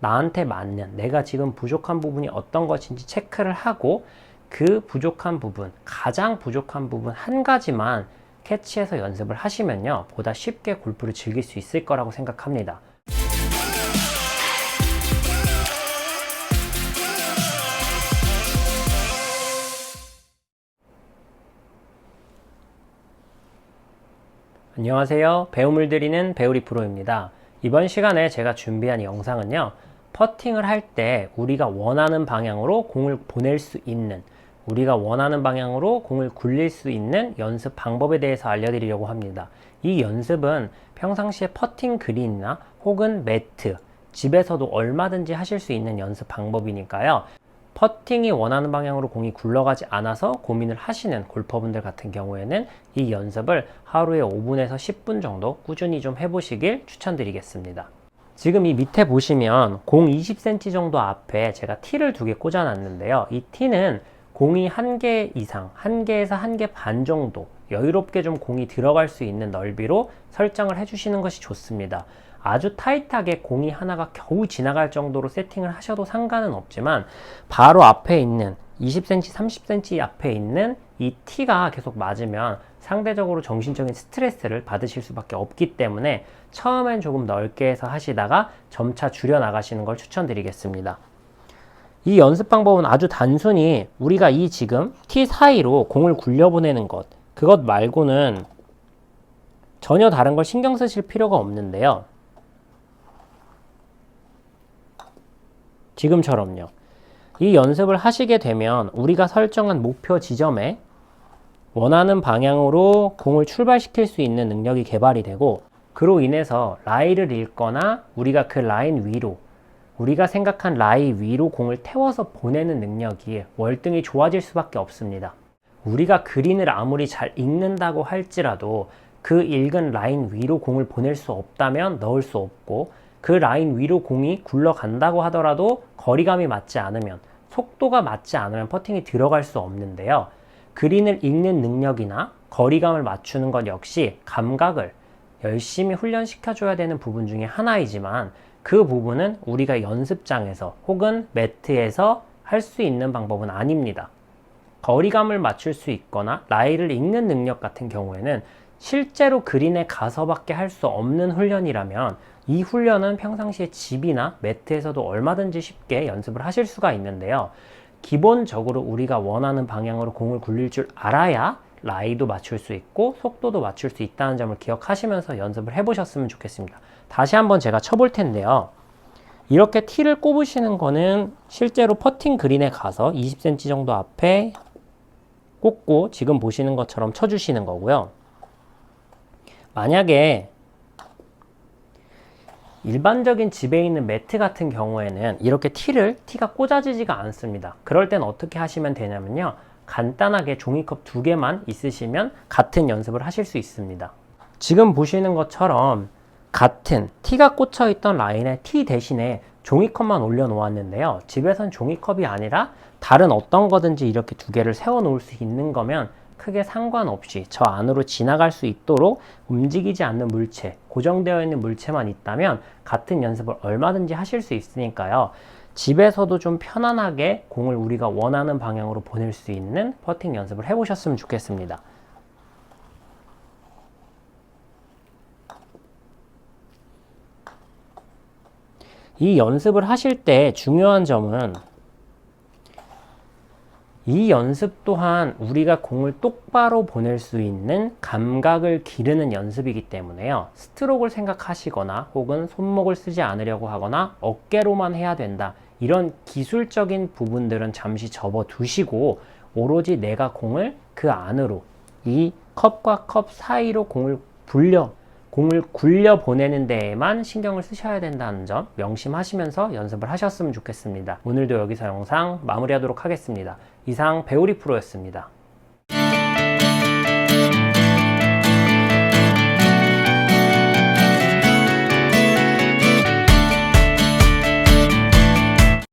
나한테 맞는 내가 지금 부족한 부분이 어떤 것인지 체크를 하고 그 부족한 부분, 가장 부족한 부분 한 가지만 캐치해서 연습을 하시면요. 보다 쉽게 골프를 즐길 수 있을 거라고 생각합니다. 안녕하세요. 배움을 드리는 배우리 프로입니다. 이번 시간에 제가 준비한 영상은요. 퍼팅을 할 때 우리가 원하는 방향으로 공을 보낼 수 있는 우리가 원하는 방향으로 공을 굴릴 수 있는 연습 방법에 대해서 알려드리려고 합니다. 이 연습은 평상시에 퍼팅 그린이나 혹은 매트, 집에서도 얼마든지 하실 수 있는 연습 방법이니까요. 퍼팅이 원하는 방향으로 공이 굴러가지 않아서 고민을 하시는 골퍼분들 같은 경우에는 이 연습을 하루에 5분에서 10분 정도 꾸준히 좀 해보시길 추천드리겠습니다. 지금 이 밑에 보시면 공 20cm 정도 앞에 제가 티를 두 개 꽂아놨는데요. 이 티는 공이 한 개 이상, 한 개에서 한 개 반 정도 여유롭게 좀 공이 들어갈 수 있는 넓이로 설정을 해주시는 것이 좋습니다. 아주 타이트하게 공이 하나가 겨우 지나갈 정도로 세팅을 하셔도 상관은 없지만 바로 앞에 있는 20cm, 30cm 앞에 있는 이 티가 계속 맞으면 상대적으로 정신적인 스트레스를 받으실 수밖에 없기 때문에 처음엔 조금 넓게 해서 하시다가 점차 줄여 나가시는 걸 추천드리겠습니다. 이 연습 방법은 아주 단순히 우리가 이 지금 티 사이로 공을 굴려보내는 것, 그것 말고는 전혀 다른 걸 신경 쓰실 필요가 없는데요. 지금처럼요. 이 연습을 하시게 되면 우리가 설정한 목표 지점에 원하는 방향으로 공을 출발시킬 수 있는 능력이 개발이 되고 그로 인해서 라이를 읽거나 우리가 그 라인 위로 우리가 생각한 라이 위로 공을 태워서 보내는 능력이 월등히 좋아질 수밖에 없습니다. 우리가 그린을 아무리 잘 읽는다고 할지라도 그 읽은 라인 위로 공을 보낼 수 없다면 넣을 수 없고 그 라인 위로 공이 굴러간다고 하더라도 거리감이 맞지 않으면 속도가 맞지 않으면 퍼팅이 들어갈 수 없는데요. 그린을 읽는 능력이나 거리감을 맞추는 것 역시 감각을 열심히 훈련시켜줘야 되는 부분 중에 하나이지만 그 부분은 우리가 연습장에서 혹은 매트에서 할 수 있는 방법은 아닙니다. 거리감을 맞출 수 있거나 라이를 읽는 능력 같은 경우에는 실제로 그린에 가서밖에 할 수 없는 훈련이라면 이 훈련은 평상시에 집이나 매트에서도 얼마든지 쉽게 연습을 하실 수가 있는데요. 기본적으로 우리가 원하는 방향으로 공을 굴릴 줄 알아야 라이도 맞출 수 있고 속도도 맞출 수 있다는 점을 기억하시면서 연습을 해보셨으면 좋겠습니다. 다시 한번 제가 쳐볼 텐데요. 이렇게 티를 꼽으시는 거는 실제로 퍼팅 그린에 가서 20cm 정도 앞에 꽂고 지금 보시는 것처럼 쳐주시는 거고요. 만약에 일반적인 집에 있는 매트 같은 경우에는 이렇게 티를 티가 꽂아지지가 않습니다. 그럴 땐 어떻게 하시면 되냐면요. 간단하게 종이컵 두 개만 있으시면 같은 연습을 하실 수 있습니다. 지금 보시는 것처럼 같은 티가 꽂혀 있던 라인에 티 대신에 종이컵만 올려 놓았는데요. 집에선 종이컵이 아니라 다른 어떤 거든지 이렇게 두 개를 세워 놓을 수 있는 거면 크게 상관없이 저 안으로 지나갈 수 있도록 움직이지 않는 물체, 고정되어 있는 물체만 있다면 같은 연습을 얼마든지 하실 수 있으니까요. 집에서도 좀 편안하게 공을 우리가 원하는 방향으로 보낼 수 있는 퍼팅 연습을 해보셨으면 좋겠습니다. 이 연습을 하실 때 중요한 점은 이 연습 또한 우리가 공을 똑바로 보낼 수 있는 감각을 기르는 연습이기 때문에요. 스트로크를 생각하시거나 혹은 손목을 쓰지 않으려고 하거나 어깨로만 해야 된다. 이런 기술적인 부분들은 잠시 접어 두시고 오로지 내가 공을 그 안으로 이 컵과 컵 사이로 공을 불려 공을 굴려 보내는 데에만 신경을 쓰셔야 된다는 점 명심하시면서 연습을 하셨으면 좋겠습니다. 오늘도 여기서 영상 마무리하도록 하겠습니다. 이상 배우리 프로였습니다.